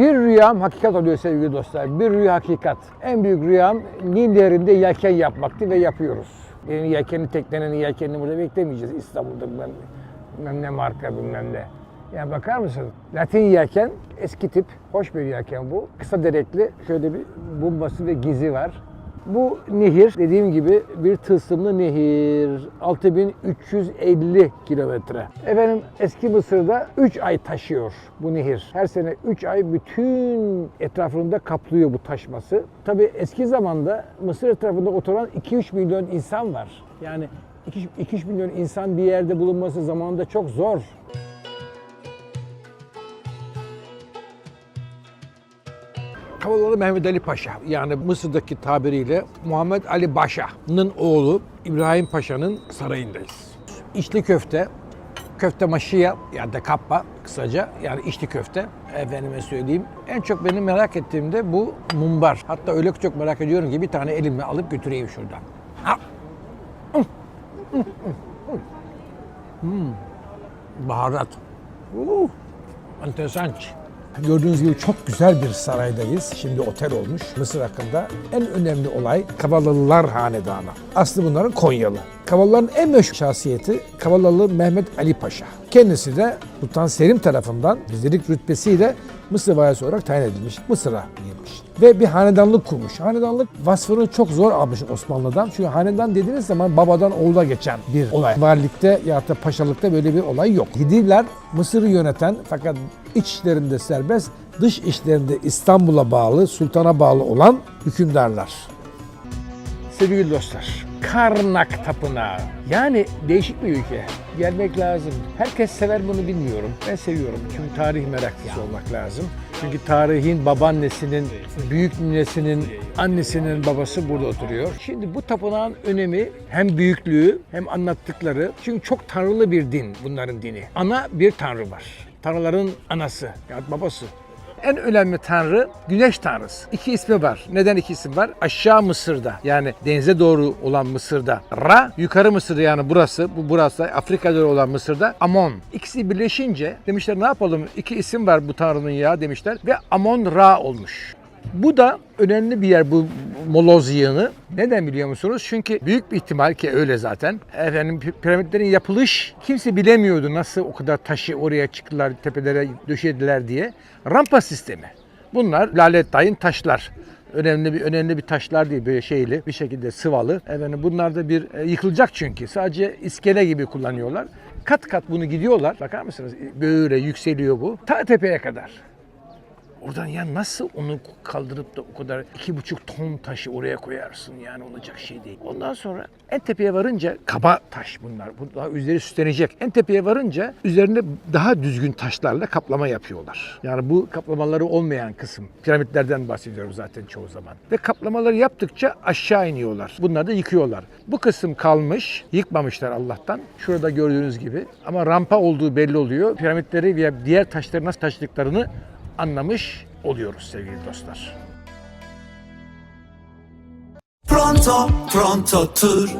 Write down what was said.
Bir rüyam hakikat oluyor sevgili dostlar. Bir rüya hakikat. En büyük rüyam Nil Nehri'nde yelken yapmaktı ve yapıyoruz. Benim yelkenli teknenin yelkenini burada beklemeyeceğiz. İstanbul'da bilmem, bilmem ne marka bilmem ne. Yani bakar mısın? Latin yelken eski tip. Hoş bir yelken bu. Kısa derekli. Şöyle bir bombası ve gizi var. Bu nehir dediğim gibi bir tılsımlı nehir. 6350 kilometre. Efendim eski Mısır'da 3 ay taşıyor bu nehir. Her sene 3 ay bütün etrafında kaplıyor bu taşması. Tabii eski zamanda Mısır etrafında oturan 2-3 milyon insan var. Yani 2-3 milyon insan bir yerde bulunması zamanında çok zor. Kavalalı Mehmet Ali Paşa yani Mısır'daki tabiriyle Muhammed Ali Paşa'nın oğlu İbrahim Paşa'nın sarayındayız. İçli köfte, köfte maşiya ya da kappa kısaca yani içli köfte efendime söyleyeyim. En çok benim merak ettiğim de bu mumbar. Hatta öyle çok merak ediyorum ki bir tane elimle alıp götüreyim şuradan. Ha. Hmm. Baharat. Uh. Enteresan. Gördüğünüz gibi çok güzel bir saraydayız. Şimdi otel olmuş. Mısır hakkında en önemli olay Kavalalılar Hanedanı. Aslı bunların Konyalı. Kavalalıların en meşhur şahsiyeti Kavalalı Mehmet Ali Paşa. Kendisi de Sultan Selim tarafından bizdelik rütbesiyle Mısır valisi olarak tayin edilmiş. Mısır'a girmiş. Ve bir hanedanlık kurmuş. Hanedanlık vasfını çok zor almış Osmanlı'dan. Çünkü hanedan dediğiniz zaman babadan oğula geçen bir olay. Valilikte ya da paşalıkta böyle bir olay yok. Hidiler Mısır'ı yöneten fakat iç işlerinde serbest, dış işlerinde İstanbul'a bağlı, sultana bağlı olan hükümdarlar. Sevgili dostlar, Karnak Tapınağı. Yani değişik bir ülke. Gelmek lazım. Herkes sever bunu bilmiyorum. Ben seviyorum. Çünkü tarih meraklısı olmak lazım. Çünkü tarihin babaannesinin, büyük ninesinin, annesinin babası burada oturuyor. Şimdi bu tapınağın önemi hem büyüklüğü hem anlattıkları. Çünkü çok tanrılı bir din bunların dini. Ana bir tanrı var. Tanrıların anası, yani babası. En önemli tanrı güneş tanrısı. İki ismi var. Neden iki isim var? Aşağı Mısır'da yani denize doğru olan Mısır'da Ra, yukarı Mısır'da yani burası, bu burası Afrika'da olan Mısır'da Amon. İkisi birleşince demişler ne yapalım? İki isim var bu tanrının ya demişler ve Amon Ra olmuş. Bu da önemli bir yer bu Moloz yığını. Neden biliyor musunuz? Çünkü büyük bir ihtimal ki öyle zaten. Efendim piramitlerin yapılış kimse bilemiyordu nasıl o kadar taşı oraya çıktılar, tepelere döşediler diye. Rampa sistemi. Bunlar lalet dayın taşlar. Önemli bir önemli bir taşlar değil böyle şeyli bir şekilde sıvalı. Efendim bunlar da bir e, yıkılacak çünkü. Sadece iskele gibi kullanıyorlar. Kat kat bunu gidiyorlar. Bakar mısınız? Böyle yükseliyor bu. Ta tepeye kadar. Oradan ya nasıl onu kaldırıp da o kadar iki buçuk ton taşı oraya koyarsın yani olacak şey değil. Ondan sonra en tepeye varınca kaba taş bunlar. Bu daha üzeri süslenecek. En tepeye varınca üzerinde daha düzgün taşlarla kaplama yapıyorlar. Yani bu kaplamaları olmayan kısım. Piramitlerden bahsediyorum zaten çoğu zaman. Ve kaplamaları yaptıkça aşağı iniyorlar. Bunları da yıkıyorlar. Bu kısım kalmış. Yıkmamışlar Allah'tan. Şurada gördüğünüz gibi. Ama rampa olduğu belli oluyor. Piramitleri ve diğer taşları nasıl taşıdıklarını anlamış oluyoruz sevgili dostlar. Pronto, pronto tur